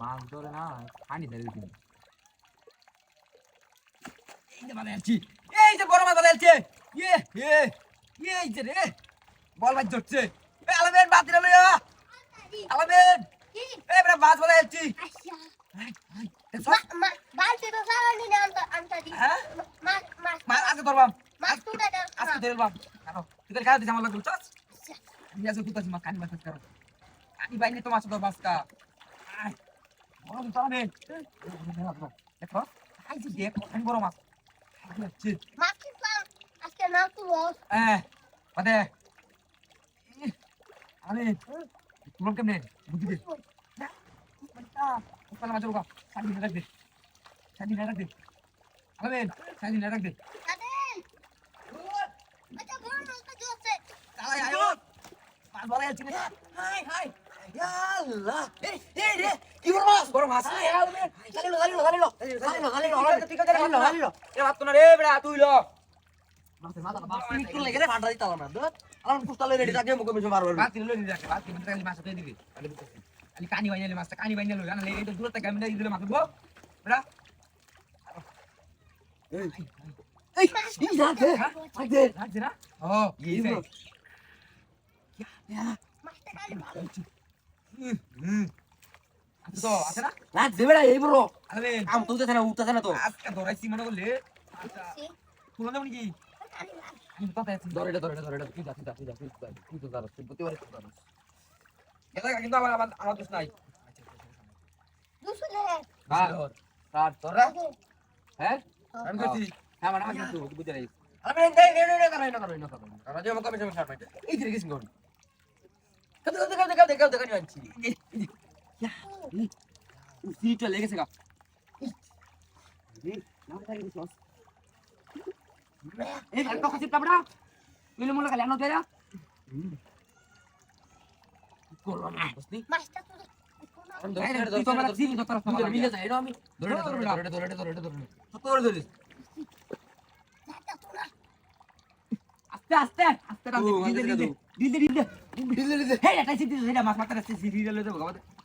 মাছ ধরে না পানি ধরে দিন এই যে বালে আলছি এই যে বড় মাছ বালে আলছে ইয়ে ইয়ে ইয়ে এই যে রে বল মাছ ধরছে। এ আলামেন বাদ দিলাম রে আলামেন এ বড় মাছ আমার লাগবে আমি বাইনে তো মাছ ধর আচ্ছা Eh, deh. Amen, sandi narak deh. Salah ya, ayo. Mas boleh sini. Hai, hai. Ya Allah. Eh, eh, eh. কি বড় মাছ বড় মাছ আয় আলমেন গালিলো গালিলো গালিলো গালিলো গালিলো গালিলো ঠিক আছে গালিলো গালিলো এ ভাত না রে বড়া তুই লো মাছের মাথা বাপ তুমি একটু লেগে রে ফাটা দিতাম না দত আমার কুস্তালে রেডি থাকে মুখে মিশে মারবার বাত দিলে রেডি রাখে বাত দিলে খালি মাছ দিয়ে দিবি খালি বুঝছিস খালি কানি বাইনালে মাছটা কানি বাইনালে জানা লে এটা দূর থেকে আমি দিলে মাছ বো বড়া এই এই এই রাখে রাখে রাখে না ও এই রে তো আছে না দেবে না এই বড় আরে আম তুলতেছে না উঠতেছে না তো আজকে ধরাইছি মনে করলে আচ্ছা তুলে দেবো নাকি আমি ধরে ধরে ধরে তুই যা তুই যা তুই যা তুই তো জানো তুই প্রতিবারে তুই জানো এটা কিন্তু আমার আমার আমার দোষ নাই কার কার তোরা হ্যাঁ আমি করছি হ্যাঁ মানে আমি কিন্তু বুঝতে রাখি আরে নেই নেই নেই কারণ এটা কারণ এটা কারণ কারণ যে আমাকে মিশে মিশে এই দিকে গেছিস গড়ি কত কত কত কত কত কত আনছি সিটটা লেগেছে গা এই কালকে খাসি কাপড়া মিলে মুলে খালি আনো দেয়া করলাম না বুঝলি তুই তো আমার সিরি ধরতে পারছ না মিলে যায় না আমি ধরে ধরে ধরে ধরে ধরে ধরে ধরে তোর ধরিস আস্তে আস্তে আস্তে টান দে দিল দে দিল দে দিল দে দিল দে দিল দে হে এটা সিটি সেটা মাছ মারতে আসছে সিটি দিল দে বাবা ধরে ধরে ধরে ধরে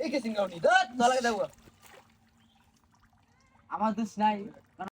এই কে সিঙ্গাউনি দত দলাকে দাও আমার দোষ নাই।